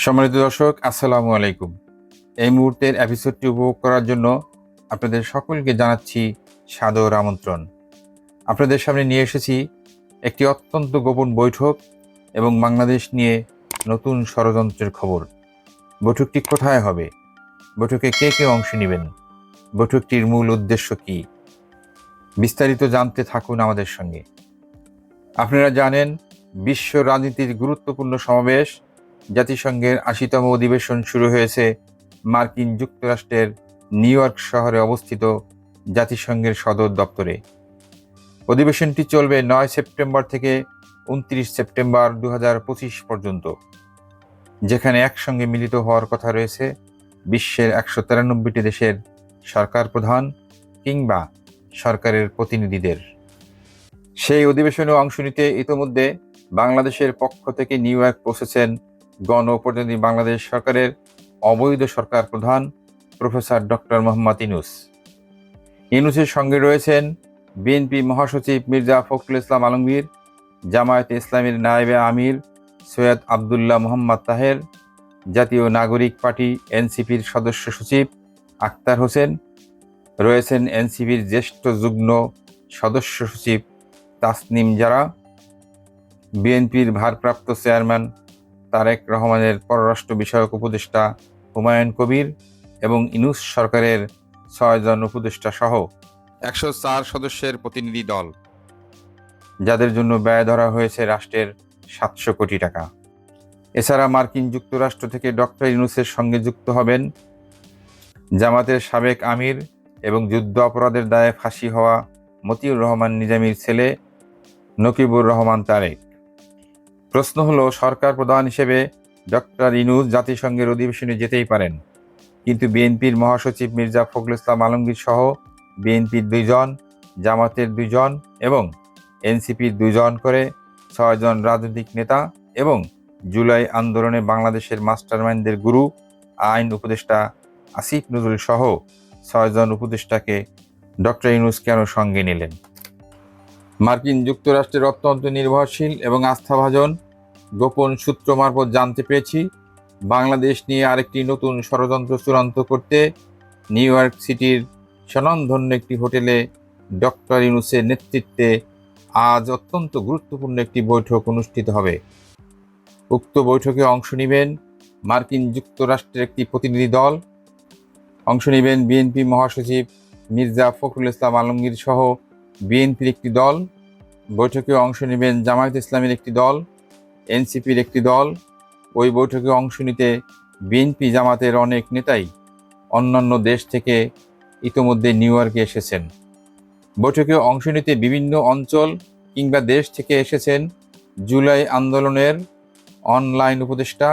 সম্মানিত দর্শক, আসসালামু আলাইকুম। এই মুহূর্তের এপিসোডটি উপভোগ করার জন্য আপনাদের সকলকে জানাচ্ছি সাদর আমন্ত্রণ। আপনাদের সামনে নিয়ে এসেছি একটি অত্যন্ত গোপন বৈঠক এবং বাংলাদেশ নিয়ে নতুন ষড়যন্ত্রের খবর। বৈঠকটি কোথায় হবে? বৈঠকে কে কে অংশ নেবেন? বৈঠকটির মূল উদ্দেশ্য কী? বিস্তারিত জানতে থাকুন আমাদের সঙ্গে। আপনারা জানেন, বিশ্ব রাজনীতির গুরুত্বপূর্ণ সমাবেশ জাতিসংঘের আশিতম অধিবেশন শুরু হয়েছে। মার্কিন যুক্তরাষ্ট্রের নিউ ইয়র্ক শহরে অবস্থিত জাতিসংঘের সদর দপ্তরে। অধিবেশনটি চলবে নয় সেপ্টেম্বর থেকে উনত্রিশ সেপ্টেম্বর দু হাজার পঁচিশ পর্যন্ত। যেখানে একসঙ্গে মিলিত হওয়ার কথা রয়েছে বিশ্বের একশো তিরানব্বইটি দেশের সরকার প্রধান কিংবা সরকারের প্রতিনিধিদের। সেই অধিবেশনে অংশ নিতে ইতোমধ্যে বাংলাদেশের পক্ষ থেকে নিউ ইয়র্ক পৌঁছেছেন গণপ্রতিনিধি বাংলাদেশ সরকারের অবৈধ সরকার প্রধান প্রফেসর ডক্টর মোহাম্মদ ইনুস। ইনুসের সঙ্গে রয়েছেন বিএনপি মহাসচিব মির্জা ফখরুল ইসলাম আলমগীর, জামায়াতে ইসলামীর নায়েবে আমির সৈয়দ আবদুল্লাহ মোহাম্মদ তাহের, জাতীয় নাগরিক পার্টি এনসিপির সদস্য সচিব আক্তার হোসেন, রয়েছেন এনসিপির জ্যেষ্ঠ যুগ্ম সদস্য সচিব তাসনিম জারা, বিএনপির ভারপ্রাপ্ত চেয়ারম্যান তারেক রহমানের পররাষ্ট্র বিষয়ক উপদেষ্টা হুমায়ুন কবির এবং ইনুস সরকারের ছয়জন উপদেষ্টা সহ একশো চার সদস্যের প্রতিনিধি দল, যাদের জন্য ব্যয় ধরা হয়েছে রাষ্ট্রের সাতশো কোটি টাকা। এছাড়া মার্কিন যুক্তরাষ্ট্র থেকে ডক্টর ইনুসের সঙ্গে যুক্ত হবেন জামাতের সাবেক আমির এবং যুদ্ধ অপরাধের দায়ে ফাঁসি হওয়া মতিউর রহমান নিজামীর ছেলে নকিবুর রহমান তারেক। প্রশ্ন হলো, সরকার প্রধান হিসেবে ডক্টর ইনুস জাতিসংঘের অধিবেশনে যেতেই পারেন। কিন্তু বিএনপির মহাসচিব মির্জা ফখরুল ইসলাম আলমগীর সহ বিএনপির দুইজন, জামাতের দুইজন এবং এনসিপির দুজন করে ছয়জন রাজনৈতিক নেতা এবং জুলাই আন্দোলনে বাংলাদেশের মাস্টারমাইন্ডদের গুরু, আইন উপদেষ্টা আসিফ নজরুল সহ ছয়জন উপদেষ্টাকে ডক্টর ইনুস কেন সঙ্গে নিলেন? মার্কিন যুক্তরাষ্ট্রের অত্যন্ত নির্ভরশীল এবং আস্থাভাজন গোপন সূত্র মারফত জানতে পেরেছি। বাংলাদেশ নিয়ে আরেকটি নতুন ষড়যন্ত্র চূড়ান্ত করতে নিউ ইয়র্ক সিটির স্বনামধন্য একটি হোটেলে ডক্টর ইউনুসের নেতৃত্বে আজ অত্যন্ত গুরুত্বপূর্ণ একটি বৈঠক অনুষ্ঠিত হবে। উক্ত বৈঠকে অংশ নেবেন মার্কিন যুক্তরাষ্ট্রের একটি প্রতিনিধি দল। অংশ নেবেন বিএনপি মহাসচিব মির্জা ফখরুল ইসলাম আলমগীর সহ বিএনপির একটি দল, বৈঠকে অংশ নেবেন জামায়াত ইসলামের একটি দল, এনসিপির একটি দল, ওই বৈঠকে অংশ নিতে বিএনপি জামাতের অনেক নেতাই অন্যান্য দেশ থেকে ইতোমধ্যে নিউ ইয়র্কে এসেছেন। বৈঠকে অংশ নিতে বিভিন্ন অঞ্চল কিংবা দেশ থেকে এসেছেন জুলাই আন্দোলনের অনলাইন উপদেষ্টা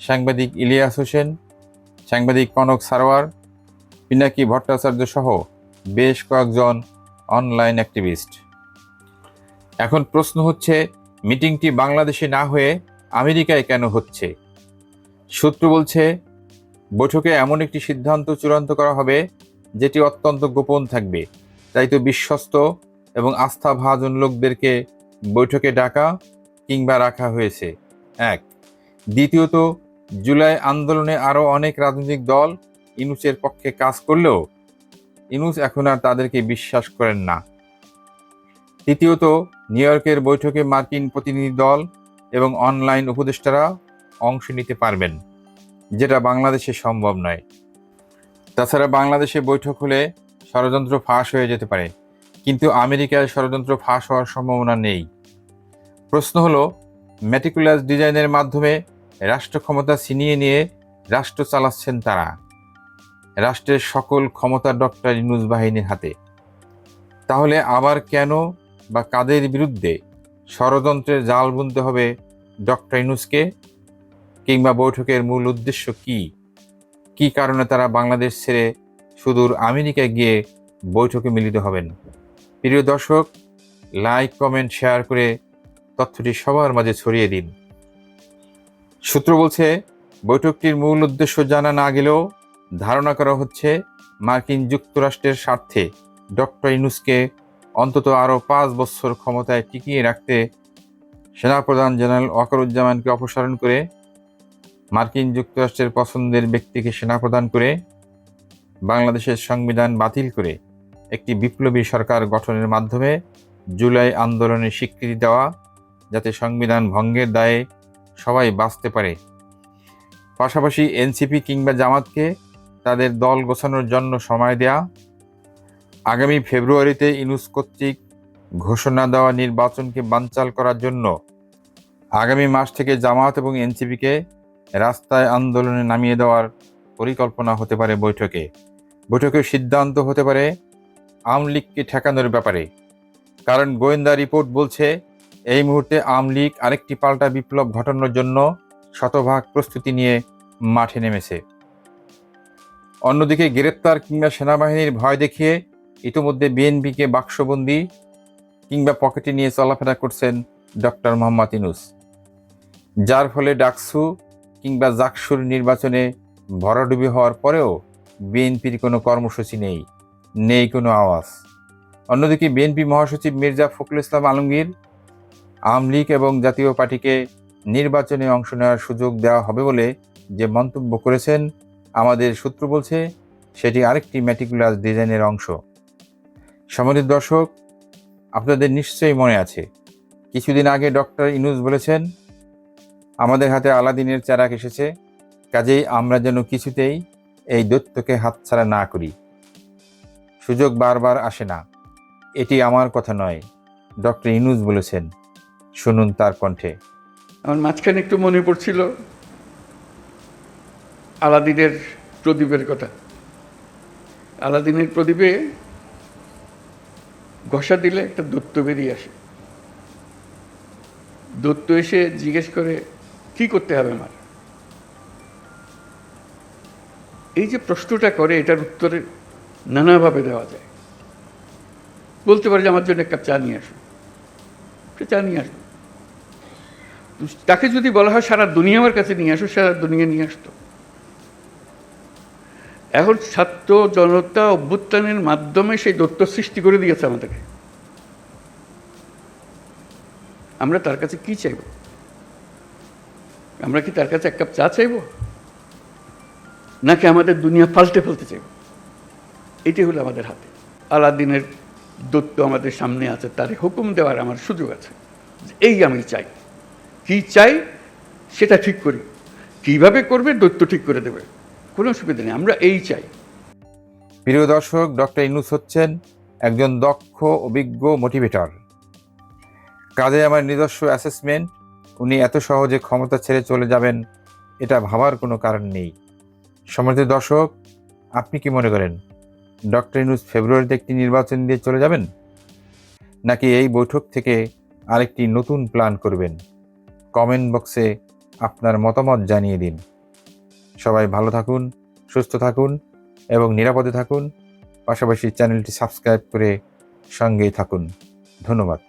সাংবাদিক ইলিয়াস হোসেন, সাংবাদিক কনক সারোয়ার, পিনাকি ভট্টাচার্য সহ বেশ কয়েকজন অনলাইন অ্যাক্টিভিস্ট। এখন প্রশ্ন হচ্ছে, মিটিংটি বাংলাদেশে না হয়ে আমেরিকায় কেন হচ্ছে? সূত্র বলছে, বৈঠকে এমন একটি সিদ্ধান্ত চূড়ান্ত করা হবে, যেটি অত্যন্ত গোপন থাকবে। তাই তো বিশ্বস্ত এবং আস্থাভাজন লোকদেরকে বৈঠকে ডাকা কিংবা রাখা হয়েছে। এক। দ্বিতীয়ত, জুলাই আন্দোলনে আরও অনেক রাজনৈতিক দল ইনুসের পক্ষে কাজ করলেও ইনুস এখন আর তাদেরকে বিশ্বাস করেন না। তৃতীয়ত, নিউ ইয়র্কের বৈঠকে মার্কিন প্রতিনিধি দল এবং অনলাইন উপদেষ্টারা অংশ নিতে পারবেন, যেটা বাংলাদেশে সম্ভব নয়। তাছাড়া বাংলাদেশে বৈঠক হলে ষড়যন্ত্র ফাঁস হয়ে যেতে পারে, কিন্তু আমেরিকায় ষড়যন্ত্র ফাঁস হওয়ার সম্ভাবনা নেই। প্রশ্ন হলো ম্যাটিকুলাস ডিজাইনের মাধ্যমে রাষ্ট্র ক্ষমতা ছিনিয়ে নিয়ে রাষ্ট্র চালাচ্ছেন তারা? রাষ্ট্রের সকল ক্ষমতা ডক্টর ইনুস বাহিনীর হাতে। তাহলে আবার কেন বা কাদের বিরুদ্ধে ষড়যন্ত্রের জাল বুনতে হবে ডক্টর ইনুসকে কিংবা বৈঠকের মূল উদ্দেশ্য কি? কি কারণে তারা বাংলাদেশ ছেড়ে সুদূর আমেরিকায় গিয়ে বৈঠকে মিলিত হবেন? প্রিয় দর্শক, লাইক, কমেন্ট, শেয়ার করে তথ্যটি সবার মাঝে ছড়িয়ে দিন। সূত্র বলছে, বৈঠকটির মূল উদ্দেশ্য জানা না গেলেও ধারণা করা হচ্ছে মার্কিন যুক্তরাষ্ট্রের স্বার্থে ডক্টর ইনুসকে অন্তত আরও পাঁচ বছর ক্ষমতায় টিকিয়ে রাখতে সেনাপ্রধান জেনারেল ওয়াকারুজ্জামানকে অপসারণ করে মার্কিন যুক্তরাষ্ট্রের পছন্দের ব্যক্তিকে সেনাপ্রদান করে বাংলাদেশের সংবিধান বাতিল করে একটি বিপ্লবী সরকার গঠনের মাধ্যমে জুলাই আন্দোলনের স্বীকৃতি দেওয়া যাতে সংবিধান ভঙ্গের দায়ে সবাই বাঁচতে পারে। পাশাপাশি এনসিপি কিংবা জামাতকে তাদের দল গোছানোর জন্য সময় দেয়া। আগামী ফেব্রুয়ারিতে ইনুস কর্তৃক ঘোষণা দেওয়া নির্বাচনকে বানচাল করার জন্য আগামী মাস থেকে জামাত এবং এনসিপিকে রাস্তায় আন্দোলনে নামিয়ে দেওয়ার পরিকল্পনা হতে পারে বৈঠকে। বৈঠকের সিদ্ধান্ত হতে পারে আওয়ামী লীগকে ঠেকানোর ব্যাপারে। কারণ গোয়েন্দা রিপোর্ট বলছে, এই মুহূর্তে আওয়ামী লীগ আরেকটি পাল্টা বিপ্লব ঘটানোর জন্য শতভাগ প্রস্তুতি নিয়ে মাঠে নেমেছে। অন্যদিকে গ্রেপ্তার কিংবা সেনাবাহিনীর ভয় দেখিয়ে ইতিমধ্যে বিএনপিকে বাক্সবন্দি কিংবা পকেটে নিয়ে চলাফেরা করছেন ডক্টর মোহাম্মদ ইনুস যার ফলে ডাকসু কিংবা জাকসুর নির্বাচনে ভরাডুবি হওয়ার পরেও বিএনপির কোনো কর্মসূচি নেই নেই কোনো আওয়াজ। অন্যদিকে বিএনপি মহাসচিব মির্জা ফখরুল ইসলাম আলমগীর আওয়ামী লীগ এবং জাতীয় পার্টিকে নির্বাচনে অংশ নেওয়ার সুযোগ দেওয়া হবে বলে যে মন্তব্য করেছেন আমাদের সূত্র বলছে সেটি আরেকটি ম্যাটিকুলাস ডিজাইনের অংশ। সমাধিত দর্শক, আপনাদের নিশ্চয়ই মনে আছে, কিছুদিন আগে ডক্টর ইনুস বলেছেন, আমাদের হাতে আলাদিনের চারাক এসেছে, কাজেই আমরা যেন কিছুতেই এই দৈত্যকে হাতছাড়া না করি। সুযোগ বারবার আসে না। এটি আমার কথা নয়, ডক্টর ইনুস বলেছেন। শুনুন তার কণ্ঠে। আমার মাঝখানে একটু মনে পড়ছিল আলাদিনের প্রদীপের কথা। আলাদিনের প্রদীপে ঘষা দিলে একটা দত্ত বেরিয়ে আসে। দত্ত এসে জিজ্ঞেস করে, কি করতে হবে আমার? এই যে প্রশ্নটা করে, এটার উত্তরে নানাভাবে দেওয়া যায়। বলতে পারে যে, আমার জন্য এক কাপ চা নিয়ে আসো সে চা নিয়ে আসবে তাকে যদি বলা হয়, সারা দুনিয়া আমার কাছে নিয়ে আসো। সারা দুনিয়া নিয়ে আসতো। এখন ছাত্র জনতা অভ্যুত্থানের মাধ্যমে সেই দত্ত সৃষ্টি করে দিয়েছে আমাদেরকে। আমরা তার কাছে কি চাইব? আমরা কি তার কাছে এক কাপ চা চাইব? নাকি আমাদের দুনিয়া পাল্টে ফেলতে চাইব? এটি হলো আমাদের হাতে। আলাদিনের দত্ত আমাদের সামনে আছে, তার হুকুম দেওয়ার আমার সুযোগ আছে এই আমি চাই। কি চাই সেটা ঠিক করি। কীভাবে করবে দৈত্য ঠিক করে দেবে? কোনো অসুবিধা নেই, আমরা এই চাই। প্রিয় দর্শক, ডক্টর ইনুস হচ্ছেন একজন দক্ষ, অভিজ্ঞ মোটিভেটর কাজে আমার নিজস্ব অ্যাসেসমেন্ট উনি এত সহজে ক্ষমতা ছেড়ে চলে যাবেন, এটা ভাবার কোনো কারণ নেই। সম্মানিত দর্শক, আপনি কি মনে করেন, ডক্টর ইনুস ফেব্রুয়ারিতে একটি নির্বাচন দিয়ে চলে যাবেন? নাকি এই বৈঠক থেকে আরেকটি নতুন প্ল্যান করবেন? কমেন্ট বক্সে আপনার মতামত জানিয়ে দিন। সবাই ভালো থাকুন, সুস্থ থাকুন এবং নিরাপদে থাকুন। পাশাপাশি চ্যানেলটি সাবস্ক্রাইব করে সঙ্গেই থাকুন। ধন্যবাদ।